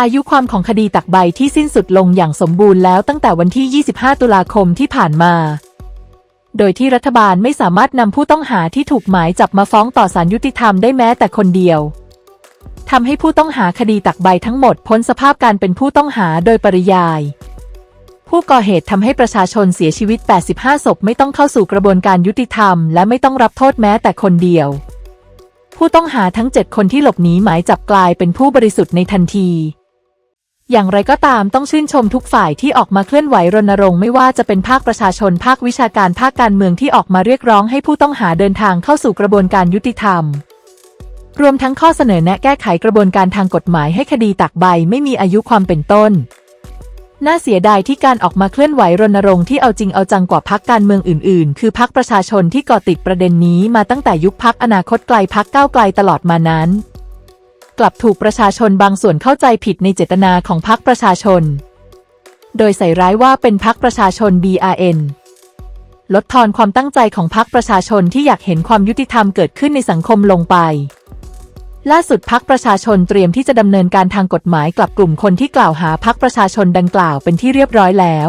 อายุความของคดีตักใบที่สิ้นสุดลงอย่างสมบูรณ์แล้วตั้งแต่วันที่ 25 ตุลาคมที่ผ่านมา โดยที่รัฐบาลไม่สามารถนำผู้ต้องหาที่ถูกหมายจับมาฟ้องต่อศาลยุติธรรมได้แม้แต่คนเดียวทำให้ผู้ต้องหาคดีตักใบทั้งหมดพ้นสภาพการเป็นผู้ต้องหาโดยปริยาย ผู้ก่อเหตุทำให้ประชาชนเสียชีวิต 85 ศพไม่ต้องเข้าสู่กระบวนการยุติธรรม และไม่ต้องรับโทษแม้แต่คนเดียว ผู้ต้องหาทั้ง 7 คนที่หลบหนีหมายจับกลายเป็นผู้บริสุทธิ์ในทันที อย่างไรก็ตามต้องชื่นชมทุกฝ่ายที่ออกมาเคลื่อนไหวรณรงค์ไม่ว่าจะเป็นภาคประชาชนภาควิชาการภาคการเมืองที่ออกมาเรียกร้องให้ผู้ต้องหาเดินทางเข้าสู่กระบวนการยุติธรรม รวมทั้งข้อเสนอแนะแก้ไขกระบวนการทางกฎหมายให้คดีตักใบไม่มีอายุความเป็นต้น น่าเสียดายที่การออกมาเคลื่อนไหวรณรงค์ที่เอาจริงเอาจังกว่าพักการเมืองอื่น ๆ คือพักประชาชนที่ก่อติดประเด็นนี้มาตั้งแต่ยุคพักอนาคตไกลพักก้าวไกลตลอดมานั้น ลับถูกประชาชนบางส่วนเข้าใจผิดในเจตนาของพักประชาชน โดยใส่ร้ายว่าเป็นพักประชาชน BRN ลดทอนความตั้งใจของพักประชาชนที่อยากเห็นความยุติธรรมเกิดขึ้นในสังคมลงไป ล่าสุดพักประชาชนเตรียมที่จะดำเนินการทางกฎหมายกลับกลุ่มคนที่กล่าวหาพักประชาชนดังกล่าวเป็นที่เรียบร้อยแล้ว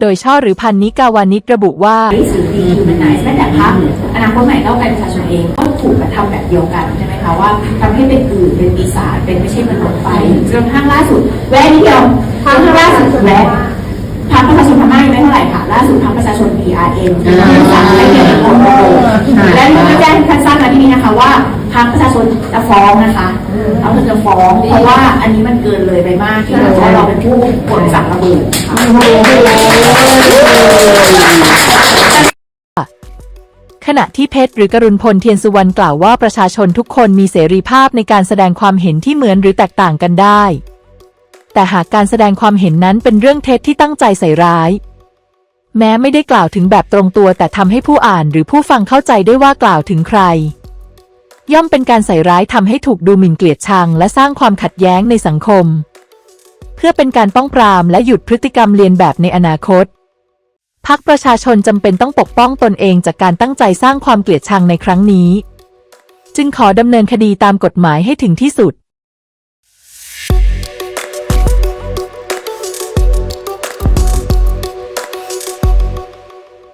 โดยช่อหรือพันนิกาวานิชระบุว่าหรือสื่อดีคือมันไหนแม้แต่พักอนาคตใหม่ก้าวไกลประชาชนเองก็ถูกกระทำแบบเดียวกันใช่ไหมคะว่าทำให้เป็นอื่นเป็นปีศาจเป็นไม่ใช่มนุษย์ไปจนกระทั่งล่าสุด แวะนิดเดียวครั้งล่าสุดแวะทั้งประชาชนพม่ายังไม่เท่าไหร่ค่ะล่าสุดทั้งประชาชน BRN ที่สามไอเกี่ยว ว่าพักประชาชนจะฟ้องนะคะเราจะฟ้องเพราะว่าอันนี้มันเกินเลยไปมากที่เราว่าเราเป็นผู้กดสั่งระเบิดค่ะขณะที่เพชรหรือกรุณพลเทียนสุวรรณกล่าวว่าประชาชนทุกคนมีเสรีภาพในการแสดงความเห็นที่เหมือนหรือแตกต่างกันได้ แต่หากการแสดงความเห็นนั้นเป็นเรื่องเท็จที่ตั้งใจใส่ร้าย แม้ไม่ได้กล่าวถึงแบบตรงตัวแต่ทำให้ผู้อ่านหรือผู้ฟังเข้าใจได้ว่ากล่าวถึงใคร ย่อมเป็นการใส่ร้ายทำให้ถูกดูหมิ่นเกลียดชัง และสร้างความขัดแย้งในสังคม เพื่อเป็นการป้องปรามและหยุดพฤติกรรมเลียนแบบในอนาคตพักประชาชนจำเป็นต้องปกป้องตนเองจากการตั้งใจสร้างความเกลียดชังในครั้งนี้ จึงขอดำเนินคดีตามกฎหมายให้ถึงที่สุด